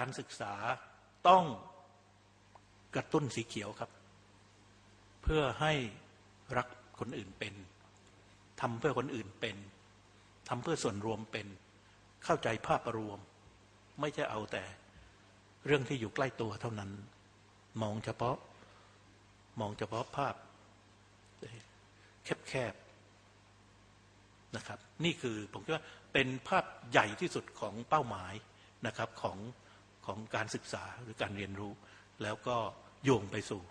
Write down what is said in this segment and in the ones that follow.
การศึกษาต้องกระตุ้นสีเขียวครับ เพื่อให้รักคนอื่นเป็นทำเพื่อคนอื่นเป็นทำเพื่อส่วนรวมเป็นเข้าใจภาพรวม ไม่ใช่เอาแต่เรื่องที่อยู่ใกล้ตัวเท่านั้น มองเฉพาะมองเฉพาะภาพ แคบๆนะครับ นี่คือผมคิดว่าเป็นภาพใหญ่ที่สุดของเป้าหมายนะครับของ ของการศึกษาหรือการเรียนรู้ แล้วก็โยงไปสู่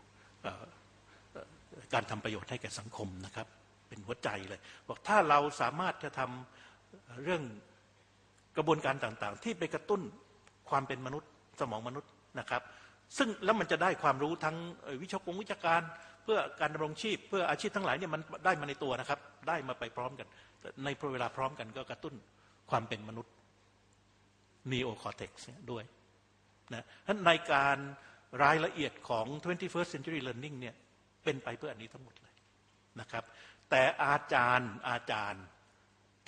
การทำประโยชน์ให้แก่สังคมนะครับ เป็นหัวใจเลยบอกถ้าเราสามารถจะทำเรื่องกระบวนการต่างๆ ที่ไปกระตุ้นความเป็นมนุษย์สมองมนุษย์นะครับ ซึ่งแล้วมันจะได้ความรู้ทั้งวิชากงวิชาการ เพื่อการดำรงชีพ เพื่ออาชีพทั้งหลายเนี่ยมันได้มาในตัวนะครับ ได้มาไปพร้อมกัน ในเวลาพร้อมกันก็กระตุ้นความเป็นมนุษย์นีโอคอเทกซ์ด้วย นะในการรายละเอียดของ 21st century learning เนี่ยเป็นไปเพื่ออันนี้ทั้งหมดเลยนะครับ แต่อาจารย์อาจารย์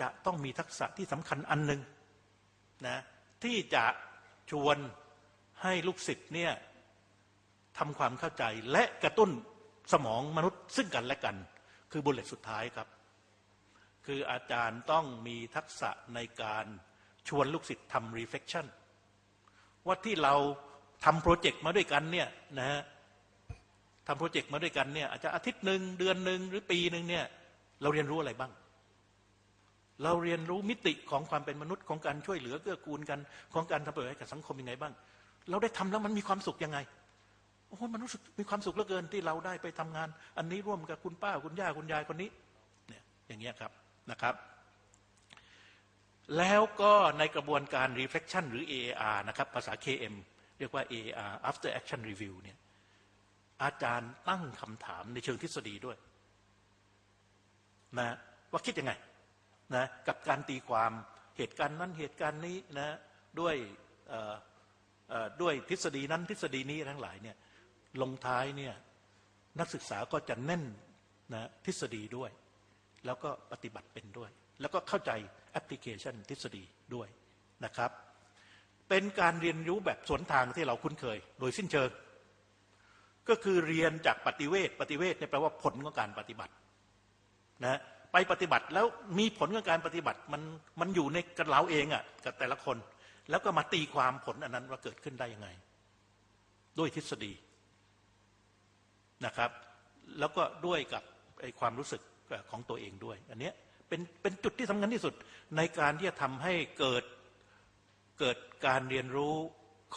จะต้องมีทักษะที่สำคัญอันหนึ่งนะที่จะชวนให้ลูกศิษย์เนี่ยทำความเข้าใจและกระตุ้นสมองมนุษย์ซึ่งกันและกัน คือบุลเลตสุดท้ายครับ คืออาจารย์ต้องมีทักษะในการชวนลูกศิษย์ทำ reflection ว่าที่เราทำโปรเจกต์มาด้วยกันเนี่ยนะฮะทำโปรเจกต์มาด้วยกันเนี่ยอาจจะอาทิตย์หนึ่งเดือนหนึ่งหรือปีหนึ่งเนี่ยเราเรียนรู้อะไรบ้าง เราเรียนรู้มิติของความเป็นมนุษย์ของการช่วยเหลือเกื้อกูลกันของการทำประโยชน์ให้กับสังคมยังไงบ้าง เราได้ทำแล้วมันมีความสุขยังไงโอ้โหมันรู้สึกมีความสุขเหลือเกินที่เราได้ไปทำงาน อันนี้ร่วมกับคุณป้าคุณย่าคุณยายคนนี้เนี่ยอย่างเงี้ยครับนะครับ แล้วก็ในกระบวนการ reflection หรือ AAR นะครับ ภาษา KM เรียกว่า AAR after action review เนี่ยอาจารย์ตั้งคำถามในเชิงทฤษฎีด้วยนะว่าคิดยังไงนะกับการตีความเหตุการณ์นั้นเหตุการณ์นี้นะด้วยด้วยทฤษฎีนั้นทฤษฎีนี้ทั้งหลายเนี่ยลงท้ายเนี่ยนักศึกษาก็จะแน่นนะทฤษฎีด้วย แล้วก็ปฏิบัติเป็นด้วย แล้วก็เข้าใจแอปพลิเคชันทฤษฎีด้วยนะครับ เป็นการเรียนรู้แบบสวนทางที่เราคุ้นเคย โดยสิ้นเชิง ก็คือเรียนจากปฏิเวทปฏิเวทเนี่ยแปลว่าผลของการปฏิบัตินะไปปฏิบัติแล้วมีผลของการปฏิบัติมันมันอยู่ในกับเราเองอะ่ะกับแต่ละคน แล้วก็มาตีความผลอันนั้นว่าเกิดขึ้นได้ยังไง ด้วยทฤษฎีนะครับ แล้วก็ด้วยกับความรู้สึกของตัวเองด้วย อันเนี้ย เป็นเป็นจุดที่สำคัญที่สุด ในการที่จะทำให้เกิดเกิดการเรียนรู้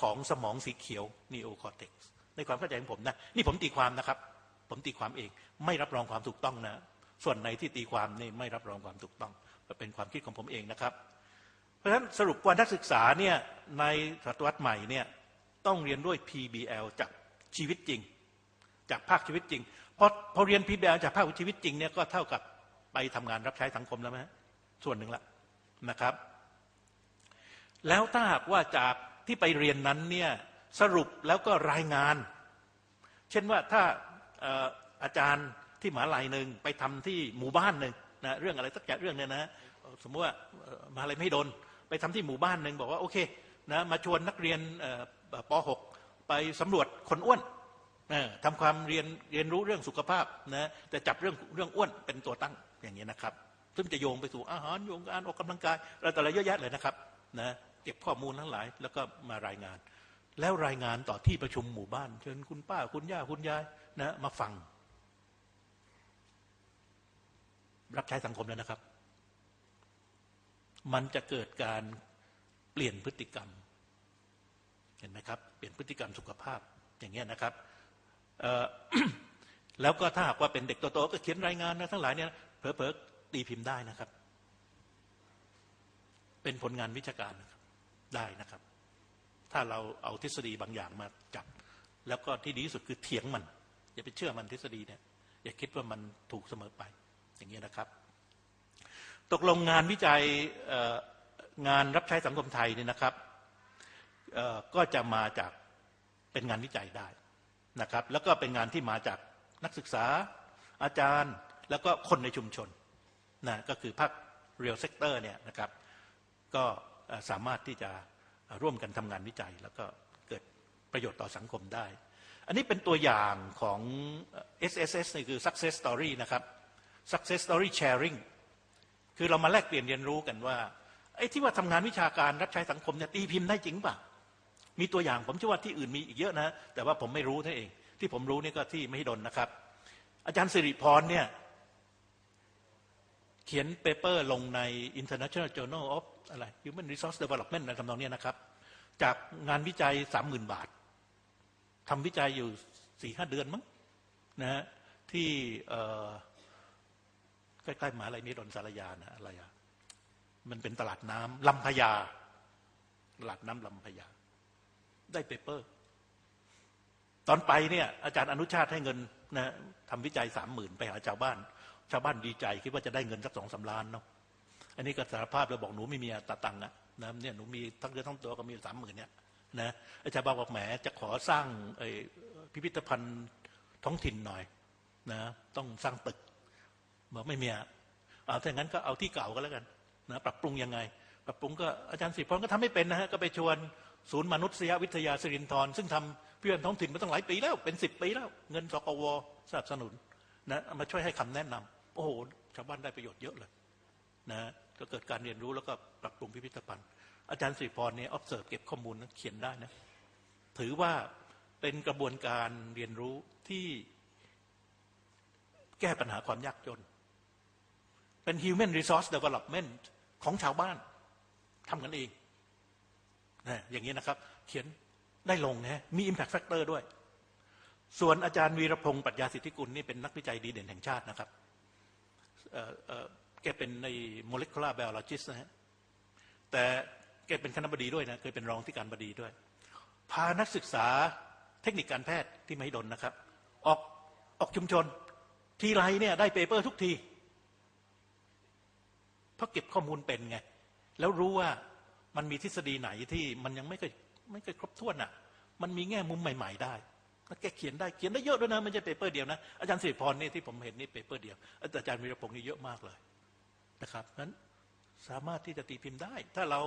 ของสมองสีเขียวนีโอคอร์เทกซ์ในความเข้าใจของผมนะนี่ผมตีความนะครับ ผมตีความเอง ไม่รับรองความถูกต้องนะ ส่วนในที่ตีความนี่ไม่รับรองความถูกต้องเป็นความคิดของผมเองนะครับ เพราะฉะนั้นสรุปว่านักศึกษาเนี่ยในศตวรรษใหม่เนี่ยต้องเรียนด้วย PBL จากชีวิตจริง จากภาคชีวิตจริงพอพอเรียน PBL จากภาคชีวิตจริงเนี่ยก็เท่ากับ ไปทำงานรับใช้สังคมแล้วไหมส่วนหนึ่งละนะครับ แล้วถ้าหากว่าจากที่ไปเรียนนั้นเนี่ยสรุปแล้วก็รายงาน เช่นว่าถ้าอาจารย์ที่มหาลัยหนึ่งไปทำที่หมู่บ้านหนึ่งนะเรื่องอะไรสักอย่างเรื่องเนี่ยนะสมมติว่ามหาลัยไม่โดน ไปทำที่หมู่บ้านหนึ่งบอกว่าโอเคนะมาชวนนักเรียนป .6 ไปสำรวจคนอ้วน ทำความเรียนเรียนรู้เรื่องสุขภาพนะแต่จับเรื่องเรื่องอ้วนเป็นตัวตั้งอย่างนี้นะครับ ซึ่งจะโยงไปสู่อาหารโยงการออกกำลังกายอะไรต่ออะไรเยอะแยะเลยนะครับนะเก็บข้อมูลทั้งหลายแล้วก็มารายงาน แล้วรายงานต่อที่ประชุมหมู่บ้าน เชิญคุณป้าคุณย่าคุณยายนะมาฟัง รับใช้สังคมแล้วนะครับ มันจะเกิดการเปลี่ยนพฤติกรรม เห็นไหมครับ เปลี่ยนพฤติกรรมสุขภาพอย่างเงี้ยนะครับ แล้วก็ถ้าหากว่าเป็นเด็กโตๆก็เขียนรายงานนะทั้งหลายเนี่ยเผลอๆตีพิมพ์ได้นะครับ เป็นผลงานวิชาการรได้นะครับ ถ้าเราเอาทฤษฎีบางอย่างมาจับ แล้วก็ที่ดีที่สุดคือเถียงมัน อย่าไปเชื่อมันทฤษฎีเนี่ย อย่าคิดว่ามันถูกเสมอไป อย่างนี้นะครับ ตกลงงานวิจัยงานรับใช้สังคมไทยเนี่ยนะครับก็จะมาจากเป็นงานวิจัยได้ นะครับ แล้วก็เป็นงานที่มาจากนักศึกษาอาจารย์ แล้วก็คนในชุมชนนะก็คือภาคเรียลเซกเตอร์เนี่ยนะครับ ก็สามารถที่จะร่วมกันทำงานวิจัย แล้วก็เกิดประโยชน์ต่อสังคมได้ อันนี้เป็นตัวอย่างของ SSS นี่คือ success story นะครับ success story sharing คือเรามาแลกเปลี่ยนเรียนรู้กันว่าไอ้ที่ว่าทำงานวิชาการรับใช้สังคมเนี่ยตีพิมพ์ได้จริงป่ะ มีตัวอย่างผมเชื่อว่าที่อื่นมีอีกเยอะนะ แต่ว่าผมไม่รู้ท่าเอง ที่ผมรู้นี่ก็ที่ไม่ดนนะครับ อาจารย์สิริพรเนี่ยเขียนเปเปอร์ลงใน International Journal of อะไร Human Resource Development อะไรทำนองเนี้ยนะครับ จากงานวิจัยสามหมื่นบาททำวิจัยอยู่สี่ห้าเดือนมั้งนะฮะที่ใกล้ๆมหาลัยนิดนสารยานะอะไรอะมันเป็นตลาดน้ำลำพญาตลาดน้ำลำพญา ได้เปเปอร์ ตอนไปเนี่ยอาจารย์อนุชาติให้เงินนะทำวิจัยสามหมื่นไปหาชาวบ้าน ชาวบ้านดีใจคิดว่าจะได้เงินสักสองสาล้านเนาะอันนี้ก็สารภาพเลยบอกหนูไม่มีตาตังค์อะนะเนี่ยหนูมีทั้งเดือทั้งตัวก็มีสามหมื่นเนี่ยนะอาจารย์บอกแหมจะขอสร้างพิพิธภัณฑ์ท้องถิ่นหน่อยนะต้องสร้างตึกบอกไม่มีอะเอาถ้างั้นก็เอาที่เก่าก็แล้วกันนะปรับปรุงยังไง ปรับปรุงก็อาจารย์สิพรก็ทำไม่เป็นนะฮะก็ไปชวน ศูนย์มนุษยวิทยาสิรินทรซึ่งทำเพื่อนท้องถิ่นมาตั้งหลายปีแล้วเป็นสิบปีแล้ว เงินสกวสนับสนุนนะมาช่วยให้คำแนะนำโอ้โหชาวบ้านได้ประโยชน์เยอะเลยนะก็เกิดการเรียนรู้แล้วก็ปรับปรุงพิพิธภัณฑ์ อาจารย์สิริพรเนี่ย observe เก็บข้อมูลนะเขียนได้นะถือว่าเป็นกระบวนการเรียนรู้ที่แก้ปัญหาความยากจน เป็น human resource development ของชาวบ้านทำกันเอง นะอย่างนี้นะครับ เขียนได้ลงนะมี impact factor ด้วย ส่วนอาจารย์วีรพงศ์ปรัชญาสิทธิกุลนี่เป็นนักวิจัยดีเด่นแห่งชาตินะครับแกเป็นใน molecular biologist นะฮะแต่แกเป็นคณะบดีด้วยนะเคยเป็นรองที่การบดีด้วย พานักศึกษาเทคนิคการแพทย์ที่มหิดลนะครับ ออกออกชุมชนทีไรเนี่ยได้เปเปอร์ทุกที เพราะเก็บข้อมูลเป็นไง แล้วรู้ว่า มันมีทฤษฎีไหนที่มันยังไม่เคยไม่เคยครบถ้วนอะ มันมีแง่มุมใหม่ ๆ ได้แล้วแกเขียนได้เขียนได้เยอะด้วยนะไม่ใช่เปเปอร์เดียวนะอาจารย์สิริพรนี่ที่ผมเห็นนี่เปเปอร์เดียวอาจารย์วีรพงศ์นี่เยอะมากเลยนะครับนั้นสามารถที่จะตีพิมพ์ได้ ถ้าเรา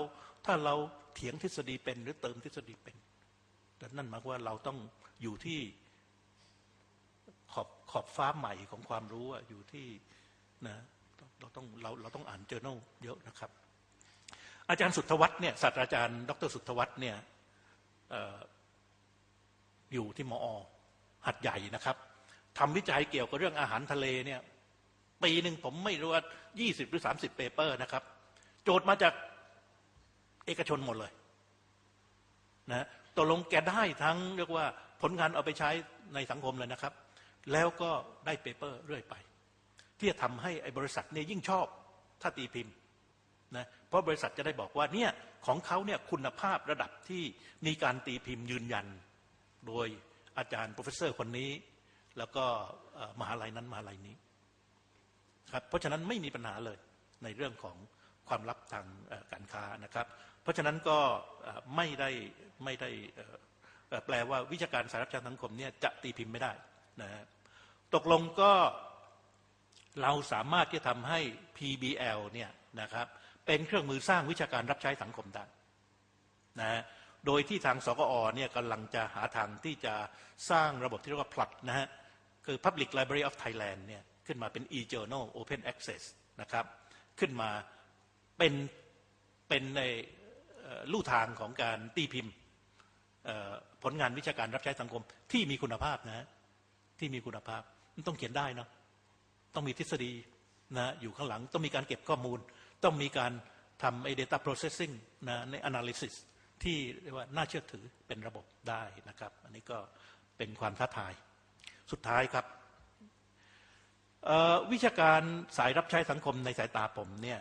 ถ้าเราเถียงทฤษฎีเป็น หรือเติมทฤษฎีเป็นแต่นั่นหมายว่าเราต้องอยู่ที่ขอบขอบฟ้าใหม่ของความรู้อะอยู่ที่นะเราต้องเราเราต้องอ่านเจอ r n a l เยอะนะครับ อาจารย์สุทธวัฒน์เนี่ยศาสตราจารย์ ดรสุทธวัฒน์เนี่ยอยู่ที่มอหัดใหญ่นะครับทำวิจัยเกี่ยวกับเรื่องอาหารทะเลเนี่ยปีหนึ่งผมไม่รู้ว่า20หรือ30เปเปอร์นะครับ โจทย์มาจากเอกชนหมดเลยนะตกลงแกได้ทั้งเรียกว่าผลงานเอาไปใช้ในสังคมเลยนะครับ แล้วก็ได้เปเปอร์เรื่อยไป ที่จะทำให้ไอ้บริษัทเนี่ยยิ่งชอบ ถ้าตีพิมพ์ นะเพราะบริษัทจะได้บอกว่าเนี่ยของเขาเนี่ยคุณภาพระดับที่มีการตีพิมพ์ยืนยัน โดยอาจารย์โปรเฟสเซอร์คนนี้ แล้วก็มหาลัยนั้นมหาลัยนี้ครับเพราะฉะนั้นไม่มีปัญหาเลยในเรื่องของความลับทางการค้านะครับ เพราะฉะนั้นก็ไม่ได้ไม่ได้แปลว่าวิชาการสารพัดสังคมเนี่ยจะตีพิมพ์ไม่ได้นะตกลงก็เราสามารถที่จะทำให้ PBL เนี่ยนะครับ เป็นเครื่องมือสร้างวิชาการรับใช้สังคมได้นะโดยที่ทางสกอเนี่ยกำลังจะหาทางที่จะสร้างระบบที่เรียกว่าพลัดนะฮะคือ Public Library of Thailand เนี่ยขึ้นมาเป็น e-journal open access นะครับ ขึ้นมาเป็นเป็นในลู่ทางของการตีพิมพ์ผลงานวิชาการรับใช้สังคมที่มีคุณภาพนะที่มีคุณภาพมันต้องเขียนได้เนาะต้องมีทฤษฎีนะอยู่ข้างหลังต้องมีการเก็บข้อมูล ต้องมีการทำไอ้ data processing นะใน analysis ที่เรียกว่าน่าเชื่อถือเป็นระบบได้นะครับ อันนี้ก็เป็นความท้าทาย สุดท้ายครับ วิชาการสายรับใช้สังคมในสายตาผมเนี่ย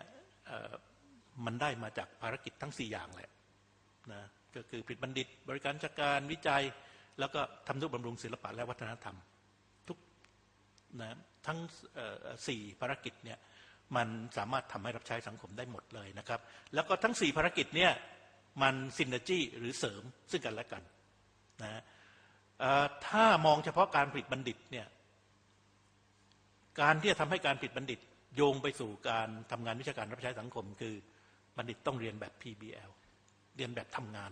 มันได้มาจากภารกิจทั้ง 4 อย่างแหละนะก็คือผลิตบัณฑิต บริการจัดการวิจัย แล้วก็ทำนุบำรุงศิลปะและวัฒนธรรม ทุกนะทั้งสี่ภารกิจเนี่ย มันสามารถทำให้รับใช้สังคมได้หมดเลยนะครับ แล้วก็ทั้งสี่ภารกิจเนี่ยมันซินเนจี้หรือเสริมซึ่งกันและกันนะถ้ามองเฉพาะการผลิตบัณฑิตเนี่ยการที่จะทำให้การผลิตบัณฑิต โยงไปสู่การทำงานวิชาการรับใช้สังคม คือบัณฑิตต้องเรียนแบบ PBL เรียนแบบทำงาน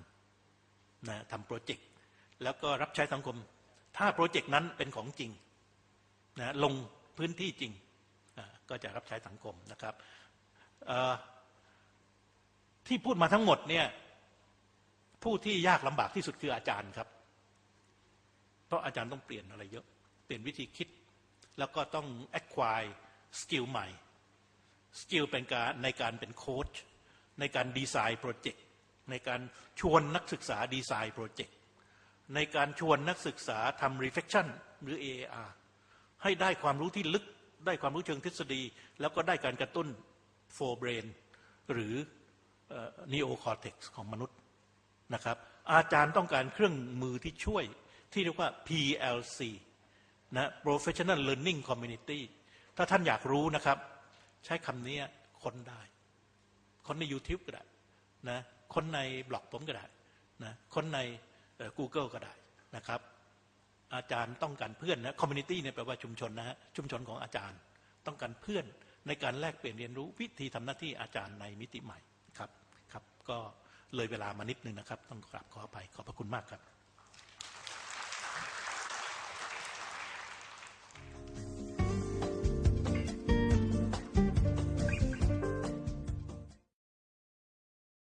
นะทำโปรเจกต์แล้วก็รับใช้สังคม ถ้าโปรเจกต์นั้นเป็นของจริงนะลงพื้นที่จริง ก็จะรับใช้สังคมนะครับที่พูดมาทั้งหมดเนี่ยผู้ที่ยากลำบากที่สุดคืออาจารย์ครับ เพราะอาจารย์ต้องเปลี่ยนอะไรเยอะ เปลี่ยนวิธีคิด แล้วก็ต้อง acquire สกิลใหม่ สกิลเป็นการในการเป็นโค้ชในการดีไซน์โปรเจกต์ในการชวนนักศึกษาดีไซน์โปรเจกต์ในการชวนนักศึกษาทำ reflection หรือ AAR ให้ได้ความรู้ที่ลึก ได้ความรู้เชิงทฤษฎี แล้วก็ได้การกระตุ้น forebrain หรือเอ่อ neocortex ของมนุษย์นะครับ อาจารย์ต้องการเครื่องมือที่ช่วยที่เรียกว่า PLC นะ Professional Learning Community ถ้าท่านอยากรู้นะครับ ใช้คำนี้ค้นได้คนใน YouTube ก็ได้นะคนในบล็อกผมก็ได้นะคนใน Google ก็ได้นะครับ อาจารย์ต้องการเพื่อนนะคอมมูนิตี้เนี่ยแปลว่าชุมชนนะฮะชุมชนของอาจารย์ต้องการเพื่อนในการแลกเปลี่ยนเรียนรู้วิธีทำหน้าที่อาจารย์ในมิติใหม่ครับครับ ก็เลยเวลามานิดนึงนะครับ ต้องกราบขออภัยขอบพระคุณมากครับ